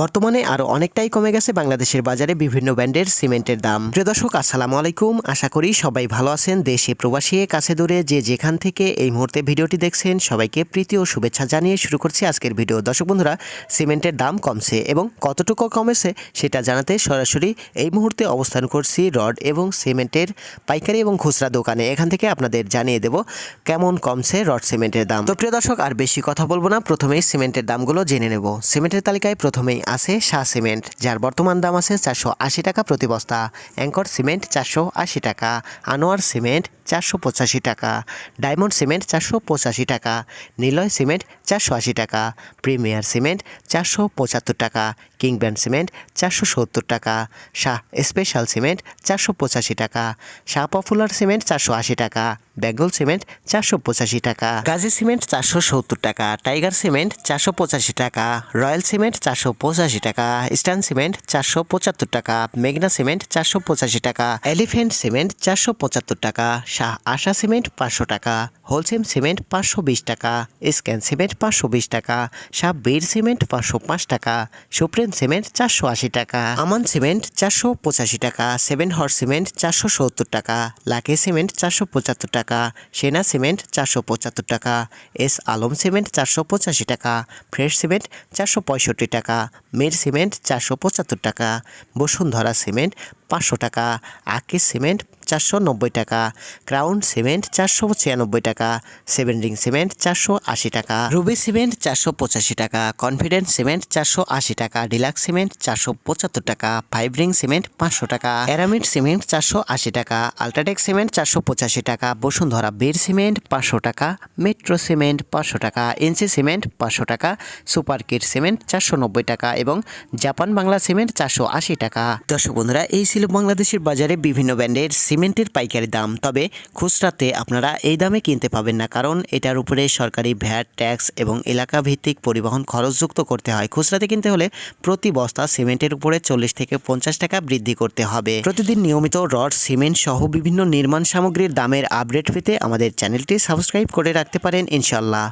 বর্তমানে আরও অনেকটাই কমে গেছে বাংলাদেশের বাজারে বিভিন্ন ব্র্যান্ডের সিমেন্টের দাম। প্রিয় দর্শক, আসসালামু আলাইকুম। আশা করি সবাই ভালো আছেন দেশে প্রবাসী, কাছে দূরে যে যেখান থেকে এই মুহূর্তে ভিডিওটি দেখছেন, সবাইকে প্রীতি ও শুভেচ্ছা জানিয়ে শুরু করছি আজকের ভিডিও। দর্শক বন্ধুরা, সিমেন্টের দাম কমছে এবং কতটুকু কমেছে সেটা জানাতে সরাসরি এই মুহূর্তে অবস্থান করছি রড এবং সিমেন্টের পাইকারি এবং খুচরা দোকানে। এখান থেকে আপনাদের জানিয়ে দেব কেমন কমছে রড সিমেন্টের দাম। তো প্রিয় দর্শক, আর বেশি কথা বলব না। প্রথমেই সিমেন্টের দামগুলো জেনে নেব। সিমেন্টের তালিকায় প্রথমেই আছে শাহ সিমেন্ট, যার বর্তমান দাম আছে চারশো আশি টাকা প্রতি বস্তা। অ্যাঙ্কর সিমেন্ট চারশো আশি টাকা। আনোয়ার সিমেন্ট চারশো পঁচাশি টাকা ডায়মন্ড সিমেন্ট চারশো পঁচাশি টাকা নিলয় সিমেন্ট চারশো আশি টাকা প্রিমিয়ার সিমেন্ট চারশো পঁচাত্তর টাকা কিং ব্র্যান্ড সিমেন্ট চারশো সত্তর টাকা শাহ স্পেশাল সিমেন্ট চারশো পঁচাশি টাকা শাহ পপুলার সিমেন্ট চারশো আশি টাকা বেঙ্গল সিমেন্ট চারশো পঁচাশি টাকা গাজী সিমেন্ট চারশো সত্তর টাকা টাইগার সিমেন্ট চারশো পঁচাশি টাকা রয়্যাল সিমেন্ট চারশো পঁচাশি টাকা ইস্টার্ন সিমেন্ট চারশো পঁচাত্তর টাকা মেঘনা সিমেন্ট চারশো পঁচাশি টাকা এলিফেন্ট সিমেন্ট চারশো পঁচাত্তর টাকা শাহ আশা সিমেন্ট পাঁচশো টাকা, হোলসেম সিমেন্ট পাঁচশো বিশ টাকা, স্ক্যান সিমেন্ট পাঁচশো বিশ টাকা শাহ বীর সিমেন্ট পাঁচশো পাঁচ টাকা, সুপ্রিম সিমেন্ট চারশো আশি টাকা, আমান সিমেন্ট চারশো পঁচাশি টাকা, সেভেন হর্স সিমেন্ট চারশো সত্তর টাকা, লাকি সিমেন্ট চারশো পঁচাত্তর টাকা, সেনা সিমেন্ট চারশো পঁচাত্তর টাকা, এস আলম সিমেন্ট চারশো পঁচাশি টাকা, ফ্রেশ সিমেন্ট চারশো পঁয়ষট্টি টাকা, মির সিমেন্ট চারশো পঁচাত্তর টাকা, বসুন্ধরা সিমেন্ট পাঁচশো টাকা, আকিস সিমেন্ট চারশো নব্বই টাকা। ক্রাউন সিমেন্ট চারশো ছিয়ানব্বই টাকা। সেভেন রিং সিমেন্ট চারশো আশি টাকা। রুবি সিমেন্ট চারশো পঁচাশি টাকা। কনফিডেন্ট সিমেন্ট চারশো আশি টাকা। ডিলাক্স সিমেন্ট চারশো পঁচাত্তর টাকা। ফাইভ রিং সিমেন্ট পাঁচশো টাকা। অ্যারামিড সিমেন্ট চারশো আশি টাকা। আলট্রাটেক সিমেন্ট চারশো পঁচাশি টাকা। বসুন্ধরা বীর সিমেন্ট পাঁচশো টাকা। মেট্রো সিমেন্ট পাঁচশো টাকা। এনসি সিমেন্ট পাঁচশো টাকা। সুপার কিট সিমেন্ট চারশো নব্বই টাকা এবং জাপান বাংলা সিমেন্ট চারশো আশি টাকা। দর্শক বন্ধুরা, এই ছিল বাংলাদেশের বাজারে বিভিন্ন ব্র্যান্ডের সিমেন্টের পাইকারি দাম, তবে খুচরাতে আপনারা এই দামে কিনতে পাবেন না, কারণ এটার উপরে সরকারি ভ্যাট, ট্যাক্স এবং এলাকা ভিত্তিক পরিবহন খরচযুক্ত করতে হয়। খুচরাতে কিনতে হলে প্রতি বস্তা সিমেন্টের উপরে চল্লিশ থেকে পঞ্চাশ টাকা বৃদ্ধি করতে হবে। প্রতিদিন নিয়মিত রড, সিমেন্ট সহ বিভিন্ন নির্মাণ সামগ্রীর দামের আপডেট পেতে আমাদের চ্যানেলটি সাবস্ক্রাইব করে রাখতে পারেন ইনশাল্লাহ